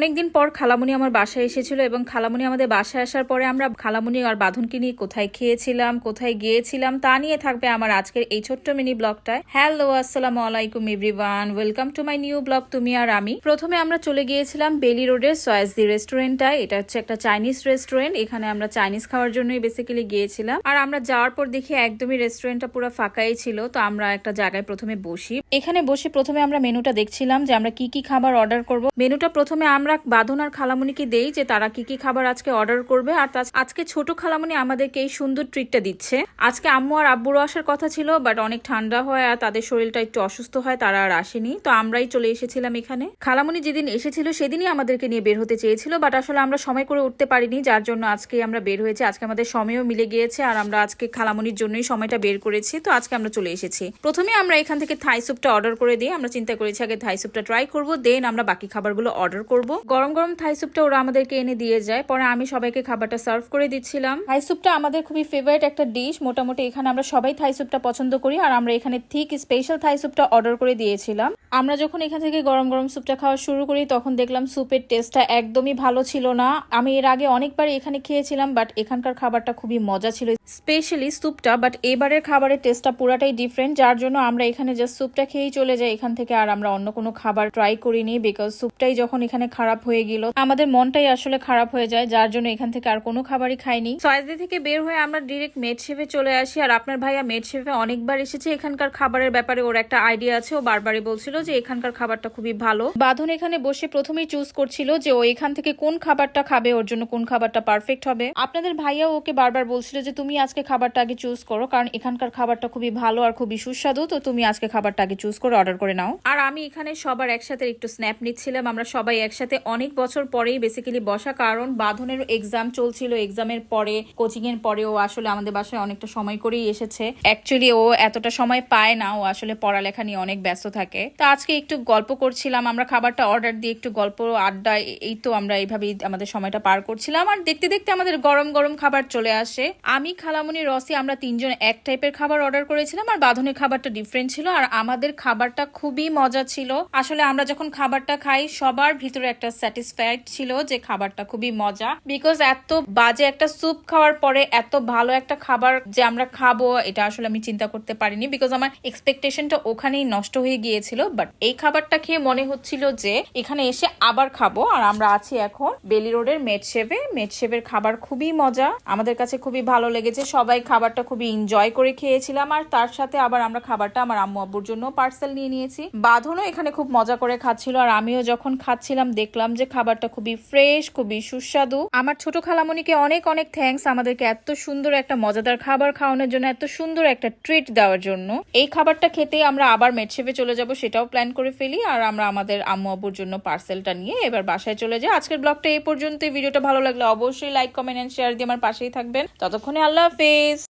অনেকদিন পর খালামুনি আমার বাসায় এসেছিল এবং খালামুনি আমাদের বাসায় আসার পরে আমরা খালামুনি আর বাঁধনকে নিয়ে কোথায় খেয়েছিলাম, কোথায় গিয়েছিলাম, তা নিয়ে থাকবে আমার আজকের এই ছোট্ট মিনি ব্লগটায়। হ্যালো আসসালামু আলাইকুম everyone welcome to my new blog তুমি আর আমি। প্রথমে আমরা চলে গিয়েছিলাম বেলি রোডের সয়াজদি রেস্টুরেন্টটায়। এটা হচ্ছে একটা চাইনিজ রেস্টুরেন্ট, এখানে আমরা চাইনিজ খাওয়ার জন্যই বেসিক্যালি গিয়েছিলাম। আর আমরা যাওয়ার পর দেখি একদমই রেস্টুরেন্টটা পুরো ফাঁকাই ছিল, তো আমরা একটা জায়গায় প্রথমে বসি। এখানে বসে প্রথমে আমরা মেনুটা দেখছিলাম যে আমরা কি কি খাবার অর্ডার করব। মেনুটা প্রথমে আমরা বাঁধন আর খালামুনিকে দেই যে তারা কি কি খাবার আজকে অর্ডার করবে। আর আজকে ছোট খালামুনি আমাদেরকে এই সুন্দর ট্রিটটা দিচ্ছে। আজকে আম্মু আর আব্বুরও আসার কথা ছিল বাট অনেক ঠান্ডা হয় আর তাদের শরীরটা একটু অসুস্থ হয়, তারা আর আসেনি। তো আমরাই চলে এসেছিলাম এখানে। খালামুনি যেদিন এসেছিল সেদিনই আমাদেরকে নিয়ে বের হতে চেয়েছিল বাট আসলে আমরা সময় করে উঠতে পারিনি, যার জন্য আজকে আমরা বের হয়েছি। আজকে আমাদের সময়ও মিলে গিয়েছে আর আমরা আজকে খালামুনির জন্যই সময়টা বের করেছি। তো আজকে আমরা চলে এসেছি। প্রথমে আমরা এখান থেকে থাই স্যুপটা অর্ডার করে দিই। আমরা চিন্তা করেছি আগে থাই স্যুপটা ট্রাই করব দেন আমরা বাকি খাবারগুলো অর্ডার করব। গরম গরম থাই স্যুপটা ওরা আমাদেরকে এনে দিয়ে যায়। পরে আমি সবাইকে খাবারটা সার্ভ করে দিচ্ছিলাম। থাই স্যুপটা আমাদের খুবই ফেভারিট একটা ডিশ মোটামুটি এখানে আমরা সবাই থাই স্যুপটা পছন্দ করি। আর আমরা এখানে ঠিক স্পেশাল থাই স্যুপটা অর্ডার করে দিয়েছিলাম। আমরা যখন এখান থেকে গরম গরম স্যুপটা খাওয়া শুরু করি, তখন দেখলাম স্যুপের টেস্টটা একদমই ভালো ছিল না। আমি এর আগে অনেকবার এখানে খেয়েছিলাম বাট এখানকার খাবারটা খুবই মজা ছিল। স্পেশালি স্যুপটা বাট এবারের খাবারের টেস্টটা পুরাটাই ডিফারেন্ট যার জন্য আমরা এখানে জাস্ট স্যুপটা খেয়েই চলে যাই। এখান থেকে আর আমরা অন্য কোনো খাবার ট্রাই করিনি বিকজ স্যুপটাই যখন এখানে খারাপ হয়ে গেল। আমাদের মনটাই আসলে খারাপ হয়ে যায়, যার জন্য এখান থেকে আর কোনো খাবারই খাইনি। সয়াজদি থেকে বের হয়ে আমরা ডিরেক্ট মেড শেফে চলে আসি, আর আপনার ভাইয়া মেড শেফে অনেকবার এসেছে। এখানকার খাবারের ব্যাপারে ওর একটা আইডিয়া আছে। ও বারবারই বলছিল যে এখানকার খাবারটা খুবই ভালো। বাঁধন এখানে বসে প্রথমেই চুজ করছিল যে ও এখান থেকে কোন খাবারটা খাবে, ওর জন্য কোন খাবারটা পারফেক্ট হবে। আপনাদের ভাইয়া ওকে বারবার বলছিল যে, তুমি আজকে খাবারটা আগে চুজ করো, কারণ এখানকার খাবারটা খুবই ভালো আর খুবই সুস্বাদু। তো তুমি আজকে খাবারটা আগে চুজ করে অর্ডার করে নাও। আর আমি এখানে সবার একসাথে একটু স্ন্যাপ নিচ্ছিলাম। আমরা সবাই একসাথে অনেক বছর পরেই বেসিক্যালি বসা, কারণ বাঁধনের এক্সাম চলছিল এক্সামের পরে কোচিং এর পরে ও আসলে আমাদের বাসায় অনেকটা সময় করেই এসেছে। অ্যাকচুয়ালি ও এতটা সময় পায় না, ও আসলে পড়ালেখা নিয়ে অনেক ব্যস্ত থাকে। তো আজকে একটু গল্প করছিলাম, আমরা খাবারটা অর্ডার দিয়ে একটু গল্প, আড্ডা, এই তো আমরা এইভাবেই আমাদের সময়টা পার করছিলাম। আর দেখতে দেখতে আমাদের গরম গরম খাবার চলে আসে। আমি, খালামুনি, রসি, আমরা তিনজন এক টাইপের খাবার অর্ডার করেছিলাম, আর বাঁধনের খাবারটা ডিফারেন্ট ছিল, আর আমাদের খাবারটা খুবই মজা ছিল। আসলে আমরা যখন খাবারটা খাই, সবার ভিতরে একটা স্যাটিসফাইড ছিল যে খাবারটা খুবই মজা। বিকজ এত বাজে একটা স্যুপ খাওয়ার পরে এত ভালো একটা খাবার যে আমরা খাব, এটা আসলে আমি চিন্তা করতে পারিনি। বিকজ আমার এক্সপেকটেশনটা ওখানেই নষ্ট হয়ে গিয়েছিল। বাট এই খাবারটা খেয়ে মনে হচ্ছিল যে এখানে এসে আবার খাব। আর আমরা আছি এখন বেলি রোডের মেডশেভে মেডশেভের খাবার খুবই মজা। আমাদের কাছে খুবই ভালো লেগেছে। সবাই খাবারটা খুবই এনজয় করে খেয়েছিলাম। আর তার সাথে আবার আমরা খাবারটা আমার আম্মু আব্বুর জন্য পার্সেল নিয়ে নিয়েছি। বাঁধনও এখানে খুব মজা করে খাচ্ছিল। আর আমিও যখন খাচ্ছিলাম দেখলাম যে খাবারটা খুবই ফ্রেশ খুবই সুস্বাদু। আমার ছোট খালামণিকে অনেক অনেক থ্যাঙ্কস আমাদেরকে এত সুন্দর একটা মজাদার খাবার খাওয়ানোর জন্য, এত সুন্দর একটা ট্রিট দেওয়ার জন্য। এই খাবারটা খেতে আমরা আবার মেডশেভে চলে যাব, সেটাও প্ল্যান করে ফেলি, আর আমরা আমাদের আম্মু আব্বুর জন্য পার্সেলটা নিয়ে এবার বাসায় চলে যাই। আজকের ব্লগটা এই পর্যন্ত ভিডিওটা ভালো লাগলে অবশ্যই লাইক কমেন্ট এন্ড শেয়ার দিয়ে আমার পাশেই থাকবেন। ততক্ষণে আল্লাহ হাফেজ।